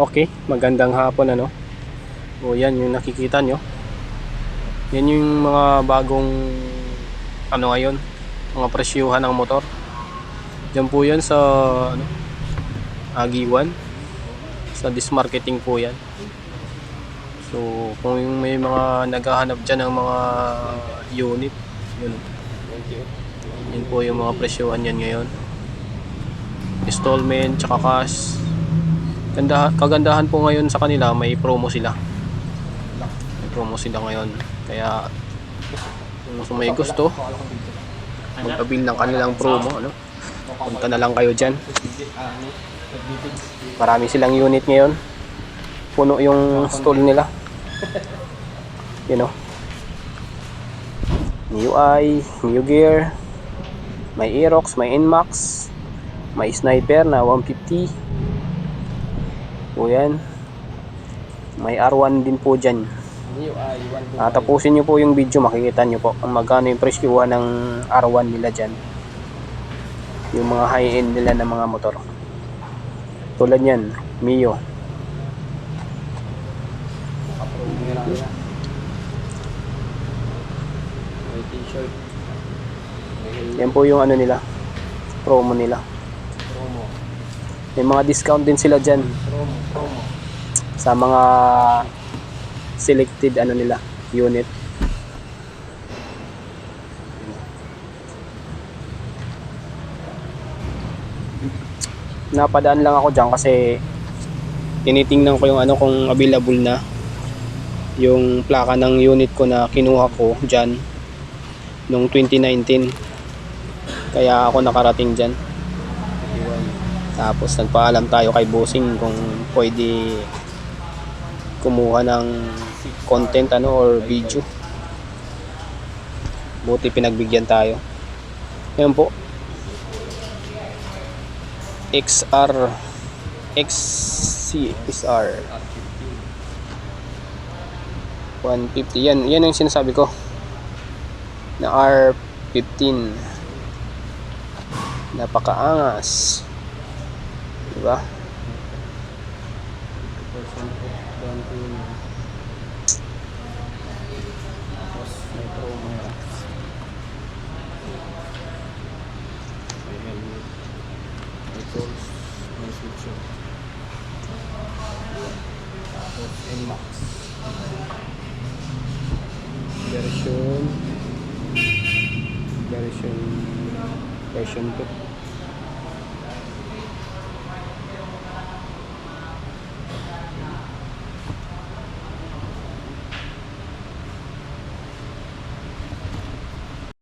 Okay, magandang hapon ano. O yan yung nakikita nyo. Yan yung mga bagong ano ngayon, mga presyuhan ng motor. Diyan po yan sa ano, Agiwan. Sa dismarketing po yan. So, kung yung may mga naghahanap dyan ng mga unit, yun. Yun po yung mga presyuhan yan ngayon. Installment, tsaka cash. Ganda, kagandahan po ngayon sa kanila, may promo sila. May promo sila ngayon. Kaya, kung may gusto, magpabil ng kanilang promo, ano? Punta na lang kayo dyan. Marami silang unit ngayon. Puno yung stall nila. You know. New Eye, New Gear, may Aerox, may Inmax, may Sniper na 150. Po yan. May R1 din po dyan. Ah, tapusin nyo po yung video, makikita nyo po kung magkano yung presyuhan ng R1 nila dyan. Yung mga high-end nila ng mga motor. Tulad yan, Mio. Yan po yung ano nila, promo nila. May mga discount din sila dyan. Sa mga selected ano nila, unit. Napadaan lang ako dyan kasi tinitingnan ko yung ano kung available na yung plaka ng unit ko na kinuha ko dyan noong 2019 kaya ako nakarating dyan tapos nagpaalam tayo kay bossing kung pwede kumuha ng content ano or video. Buti pinagbigyan tayo. Yan po XR XCSR 150 yan yan yung sinasabi ko. Na R15 napakaangas diba. Tapos may promo yan. May helmet. May tools. May switcher. Tapos NMAX. version version version 2